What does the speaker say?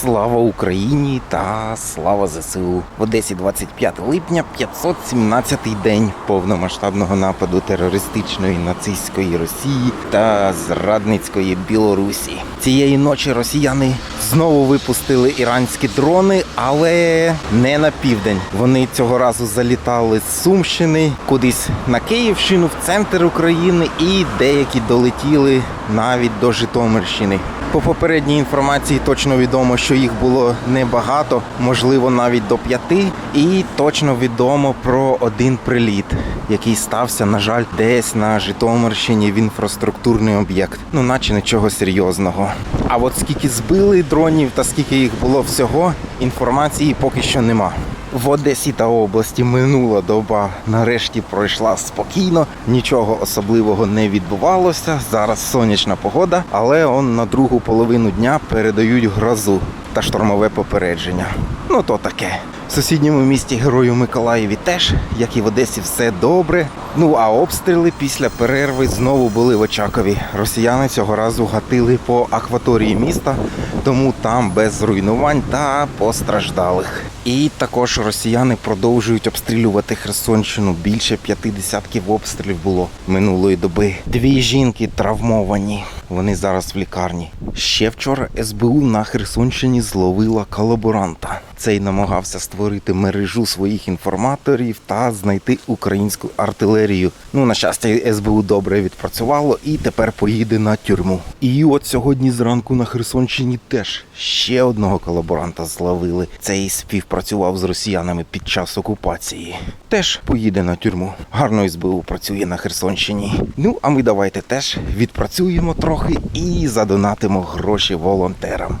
Слава Україні та слава ЗСУ. В Одесі 25 липня, 517-й день повномасштабного нападу терористичної нацистської Росії та зрадницької Білорусі. Цієї ночі росіяни знову випустили іранські дрони, але не на південь. Вони цього разу залітали з Сумщини кудись на Київщину, в центр України, і деякі долетіли навіть до Житомирщини. По попередній інформації точно відомо, що їх було небагато, можливо, навіть до п'яти. І точно відомо про один приліт, який стався, на жаль, десь на Житомирщині в інфраструктурний об'єкт. Ну, наче нічого серйозного. А от скільки збили дронів та скільки їх було всього, інформації поки що нема. В Одесі та області минула доба нарешті пройшла спокійно, нічого особливого не відбувалося. Зараз сонячна погода, але он на другу половину дня передають грозу та штормове попередження. Ну то таке. В сусідньому місті Герою Миколаєві теж, як і в Одесі, все добре. Ну а обстріли після перерви знову були в Очакові. Росіяни цього разу гатили по акваторії міста, тому там без руйнувань та постраждалих. І також росіяни продовжують обстрілювати Херсонщину. Більше п'яти десятків обстрілів було минулої доби. Дві жінки травмовані. Вони зараз в лікарні. Ще вчора СБУ на Херсонщині зловила колаборанта. Цей намагався створити мережу своїх інформаторів та знайти українську артилерію. Ну, на щастя, СБУ добре відпрацювало і тепер поїде на тюрму. І от сьогодні зранку на Херсонщині теж ще одного колаборанта зловили. Цей співпрацював з росіянами під час окупації. Теж поїде на тюрму. Гарно СБУ працює на Херсонщині. Ну, а ми давайте теж відпрацюємо трохи і задонатимо гроші волонтерам.